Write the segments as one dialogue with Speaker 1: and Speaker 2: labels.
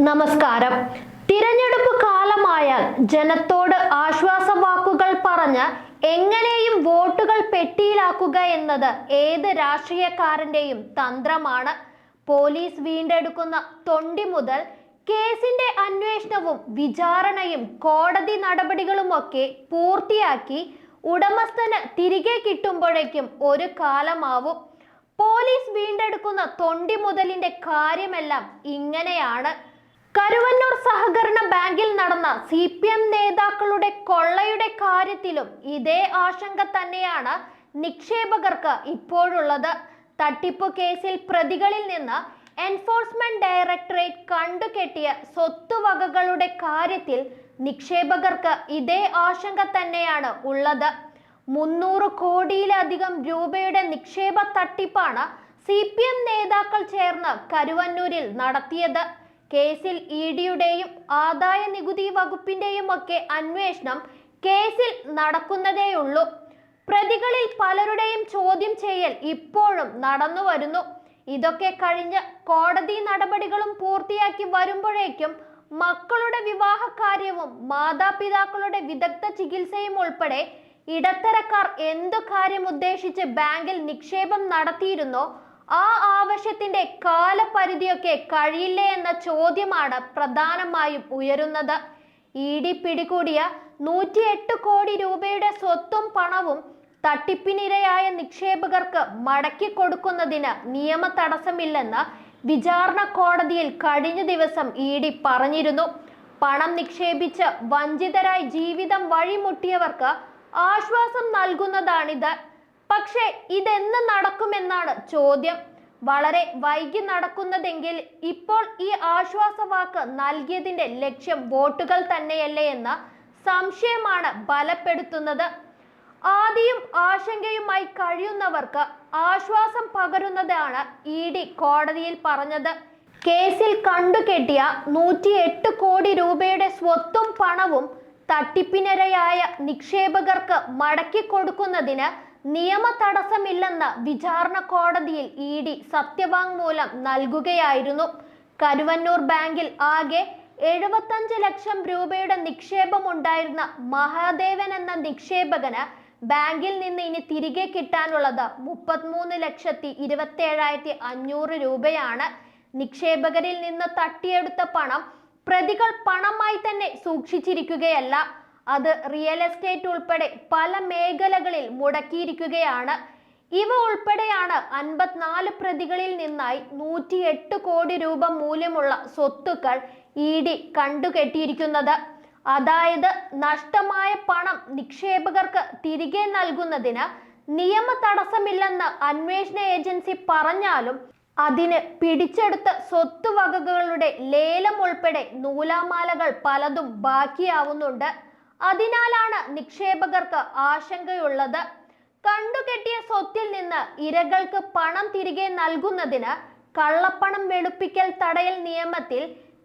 Speaker 1: നമസ്കാരം. തിരഞ്ഞെടുപ്പ് കാലമായാൽ ജനത്തോട് ആശ്വാസവാക്കുകൾ പറഞ്ഞ് എങ്ങനെയും വോട്ടുകൾ പെട്ടിയിലാക്കുക എന്നത് ഏത് രാഷ്ട്രീയക്കാരന്റെയും തന്ത്രമാണ്. പോലീസ് വീണ്ടെടുക്കുന്ന തൊണ്ടി മുതൽ കേസിന്റെ അന്വേഷണവും വിചാരണയും കോടതി നടപടികളുമൊക്കെ പൂർത്തിയാക്കി ഉടമസ്ഥന് തിരികെ കിട്ടുമ്പോഴേക്കും ഒരു കാലമാവും. പോലീസ് വീണ്ടെടുക്കുന്ന തൊണ്ടി മുതലിന്റെ കാര്യമെല്ലാം ഇങ്ങനെയാണ്. കരുവന്നൂർ സഹകരണ ബാങ്കിൽ നടന്ന സി പി എം നേതാക്കളുടെ കൊള്ളയുടെ കാര്യത്തിലും ഇതേ ആശങ്ക തന്നെയാണ് നിക്ഷേപകർക്ക് ഇപ്പോഴുള്ളത്. തട്ടിപ്പ് കേസിൽ പ്രതികളിൽ നിന്ന് എൻഫോഴ്സ്മെന്റ് ഡയറക്ടറേറ്റ് കണ്ടുകെട്ടിയ സ്വത്തുവകകളുടെ കാര്യത്തിൽ നിക്ഷേപകർക്ക് ഇതേ ആശങ്ക തന്നെയാണ് ഉള്ളത്. മുന്നൂറ് കോടിയിലധികം രൂപയുടെ നിക്ഷേപ തട്ടിപ്പാണ് സി പി എം നേതാക്കൾ ചേർന്ന് കരുവന്നൂരിൽ നടത്തിയത്. കേസിൽ ഇ ഡിയുടെയും ആദായ നികുതി വകുപ്പിന്റെയും ഒക്കെ അന്വേഷണം കേസിൽ നടക്കുന്നതേയുള്ളൂ. പ്രതികളിൽ പലരുടെയും ചോദ്യം ചെയ്യൽ ഇപ്പോഴും നടന്നു വരുന്നു. ഇതൊക്കെ കഴിഞ്ഞ് കോടതി നടപടികളും പൂർത്തിയാക്കി വരുമ്പോഴേക്കും മക്കളുടെ വിവാഹകാര്യവും മാതാപിതാക്കളുടെ വിദഗ്ധ ചികിത്സയും ഉൾപ്പെടെ ഇടത്തരക്കാർ എന്തു കാര്യം ഉദ്ദേശിച്ച് ബാങ്കിൽ നിക്ഷേപം നടത്തിയിരുന്നോ ആ ആവശ്യത്തിന്റെ കാലപരിധിയൊക്കെ കഴിയില്ലേ എന്ന ചോദ്യമാണ് പ്രധാനമായും ഉയരുന്നത്. ഇ ഡി പിടികൂടിയ നൂറ്റിയെട്ട് കോടി രൂപയുടെ സ്വത്തും പണവും തട്ടിപ്പിനിരയായ നിക്ഷേപകർക്ക് മടക്കി കൊടുക്കുന്നതിന് നിയമ തടസ്സമില്ലെന്ന് വിചാരണ കോടതിയിൽ കഴിഞ്ഞ ദിവസം ഇ ഡി പറഞ്ഞിരുന്നു. പണം നിക്ഷേപിച്ച് വഞ്ചിതരായി ജീവിതം വഴിമുട്ടിയവർക്ക് ആശ്വാസം നൽകുന്നതാണിത്. പക്ഷേ ഇതെന്ന് നടക്കുമെന്നാണ് ചോദ്യം. വളരെ വൈകി നടക്കുന്നതെങ്കിൽ ഇപ്പോൾ ഈ ആശ്വാസവാക്ക് നൽകിയതിന്റെ ലക്ഷ്യം വോട്ടുകൾ തന്നെയല്ലേ എന്ന സംശയമാണ് ബലപ്പെടുത്തുന്നത്. ആദിയും ആശങ്കയുമായി കഴിയുന്നവർക്ക് ആശ്വാസം പകരുന്നതാണ് ഇ ഡി കോടതിയിൽ പറഞ്ഞത്. കേസിൽ കണ്ടുകെട്ടിയ നൂറ്റി എട്ട് കോടി രൂപയുടെ സ്വത്തും പണവും തട്ടിപ്പിനിരയായ നിക്ഷേപകർക്ക് മടക്കി കൊടുക്കുന്നതിന് നിയമ തടസ്സമില്ലെന്ന് വിചാരണ കോടതിയിൽ ഇ ഡി സത്യവാങ്മൂലം നൽകുകയായിരുന്നു. കരുവന്നൂർ ബാങ്കിൽ ആകെ എഴുപത്തഞ്ച് ലക്ഷം രൂപയുടെ നിക്ഷേപമുണ്ടായിരുന്ന മഹാദേവൻ എന്ന നിക്ഷേപകന് ബാങ്കിൽ നിന്ന് ഇനി തിരികെ കിട്ടാനുള്ളത് മുപ്പത്തിമൂന്ന് ലക്ഷത്തി ഇരുപത്തി ഏഴായിരത്തി അഞ്ഞൂറ് രൂപയാണ്. നിക്ഷേപകരിൽ നിന്ന് തട്ടിയെടുത്ത പണം പ്രതികൾ പണമായി തന്നെ സൂക്ഷിച്ചിരിക്കുകയല്ല. അത് റിയൽ എസ്റ്റേറ്റ് ഉൾപ്പെടെ പല മേഖലകളിൽ മുടക്കിയിരിക്കുകയാണ്. ഇവ ഉൾപ്പെടെയാണ് അൻപത്തിനാല് പ്രതികളിൽ നിന്നായി നൂറ്റി എട്ട് കോടി രൂപ മൂല്യമുള്ള സ്വത്തുക്കൾ ഇ ഡി കണ്ടുകെട്ടിയിരിക്കുന്നത്. അതായത് നഷ്ടമായ പണം നിക്ഷേപകർക്ക് തിരികെ നൽകുന്നതിന് നിയമ തടസ്സമില്ലെന്ന് അന്വേഷണ ഏജൻസി പറഞ്ഞാലും അതിന് പിടിച്ചെടുത്ത സ്വത്തുവകകളുടെ ലേലം ഉൾപ്പെടെ നൂലാമാലകൾ പലതും ബാക്കിയാവുന്നുണ്ട്. അതിനാലാണ് നിക്ഷേപകർക്ക് ആശങ്കയുള്ളത്. കണ്ടുകെട്ടിയ സ്വത്തിൽ നിന്ന് ഇരകൾക്ക് പണം തിരികെ നൽകുന്നതിന് കള്ളപ്പണം വെളുപ്പിക്കൽ തടയൽ നിയമത്തിൽ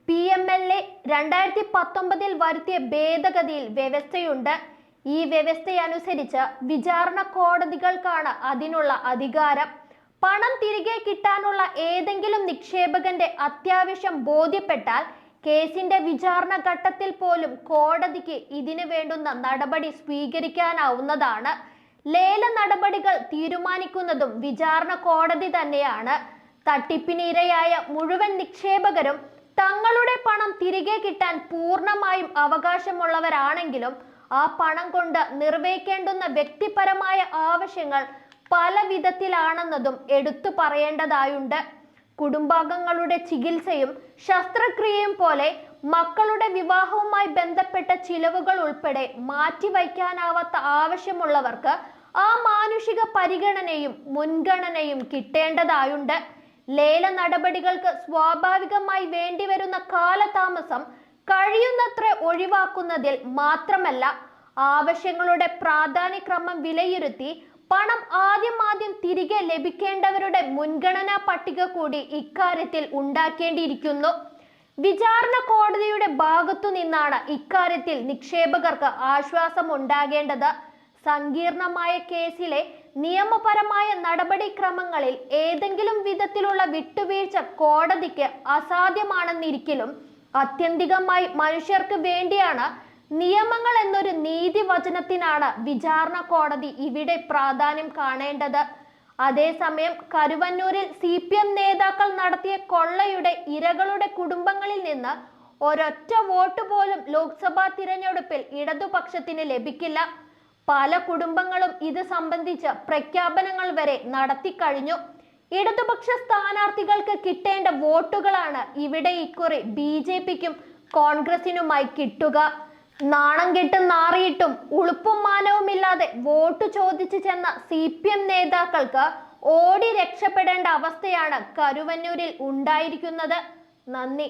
Speaker 1: പി എം എൽ എ രണ്ടായിരത്തി പത്തൊമ്പതിൽ വരുത്തിയ ഭേദഗതിയിൽ വ്യവസ്ഥയുണ്ട്. ഈ വ്യവസ്ഥയനുസരിച്ച് വിചാരണ കോടതികൾക്കാണ് അതിനുള്ള അധികാരം. പണം തിരികെ കിട്ടാനുള്ള ഏതെങ്കിലും നിക്ഷേപകന്റെ അത്യാവശ്യം ബോധ്യപ്പെട്ടാൽ കേസിന്റെ വിചാരണ ഘട്ടത്തിൽ പോലും കോടതിക്ക് ഇതിനു വേണ്ടുന്ന നടപടി സ്വീകരിക്കാനാവുന്നതാണ്. ലേല നടപടികൾ തീരുമാനിക്കുന്നതും വിചാരണ കോടതി തന്നെയാണ്. തട്ടിപ്പിന് ഇരയായ മുഴുവൻ നിക്ഷേപകരും തങ്ങളുടെ പണം തിരികെ കിട്ടാൻ പൂർണമായും അവകാശമുള്ളവരാണെങ്കിലും ആ പണം കൊണ്ട് നിർവഹിക്കേണ്ടുന്ന വ്യക്തിപരമായ ആവശ്യങ്ങൾ പല വിധത്തിലാണെന്നതും എടുത്തു പറയേണ്ടതായുണ്ട്. കുടുംബാംഗങ്ങളുടെ ചികിത്സയും ശസ്ത്രക്രിയയും പോലെ മക്കളുടെ വിവാഹവുമായി ബന്ധപ്പെട്ട ചിലവുകൾ ഉൾപ്പെടെ മാറ്റിവയ്ക്കാനാവാത്ത ആവശ്യമുള്ളവർക്ക് ആ മാനുഷിക പരിഗണനയും മുൻഗണനയും കിട്ടേണ്ടതായുണ്ട്. ലേല നടപടികൾക്ക് സ്വാഭാവികമായി വേണ്ടിവരുന്ന കാലതാമസം കഴിയുന്നത്ര ഒഴിവാക്കുന്നതിൽ മാത്രമല്ല ആവശ്യങ്ങളുടെ പ്രാധാന്യക്രമം വിലയിരുത്തി പണം ആദ്യം ആദ്യം തിരികെ ലഭിക്കേണ്ടവരുടെ മുൻഗണനാ പട്ടിക കൂടി ഇക്കാര്യത്തിൽ ഉണ്ടാക്കേണ്ടിയിരിക്കുന്നു. വിചാരണ കോടതിയുടെ ഭാഗത്തു നിന്നാണ് ഇക്കാര്യത്തിൽ നിക്ഷേപകർക്ക് ആശ്വാസം ഉണ്ടാകേണ്ടത്. സങ്കീർണമായ കേസിലെ നിയമപരമായ നടപടിക്രമങ്ങളിൽ ഏതെങ്കിലും വിധത്തിലുള്ള വിട്ടുവീഴ്ച കോടതിക്ക് അസാധ്യമാണെന്നിരിക്കലും ആത്യന്തികമായി മനുഷ്യർക്ക് വേണ്ടിയാണ് നിയമങ്ങൾ എന്നൊരു നീതിവചനത്തിനാണ് വിചാരണ കോടതി ഇവിടെ പ്രാധാന്യം കാണേണ്ടത്. അതേസമയം കരുവന്നൂരിൽ സി പി എം നേതാക്കൾ നടത്തിയ കൊള്ളയുടെ ഇരകളുടെ കുടുംബങ്ങളിൽ നിന്ന് ഒരൊറ്റ വോട്ട് പോലും ലോക്സഭാ തിരഞ്ഞെടുപ്പിൽ ഇടതുപക്ഷത്തിന് ലഭിക്കില്ല. പല കുടുംബങ്ങളും ഇത് സംബന്ധിച്ച് പ്രഖ്യാപനങ്ങൾ വരെ നടത്തിക്കഴിഞ്ഞു ഇടതുപക്ഷ സ്ഥാനാർത്ഥികൾക്ക് കിട്ടേണ്ട വോട്ടുകളാണ് ഇവിടെ ഇക്കുറി ബി ജെ പിക്കും കോൺഗ്രസിനുമായി കിട്ടുക. നാണം കെട്ടും നാറിയിട്ടും ഉളുപ്പും മാനവുമില്ലാതെ വോട്ട് ചോദിച്ചു ചെന്ന സി പി എം നേതാക്കൾക്ക് ഓടി രക്ഷപ്പെടേണ്ട അവസ്ഥയാണ് കരുവന്നൂരിൽ ഉണ്ടായിരിക്കുന്നത്. നന്ദി.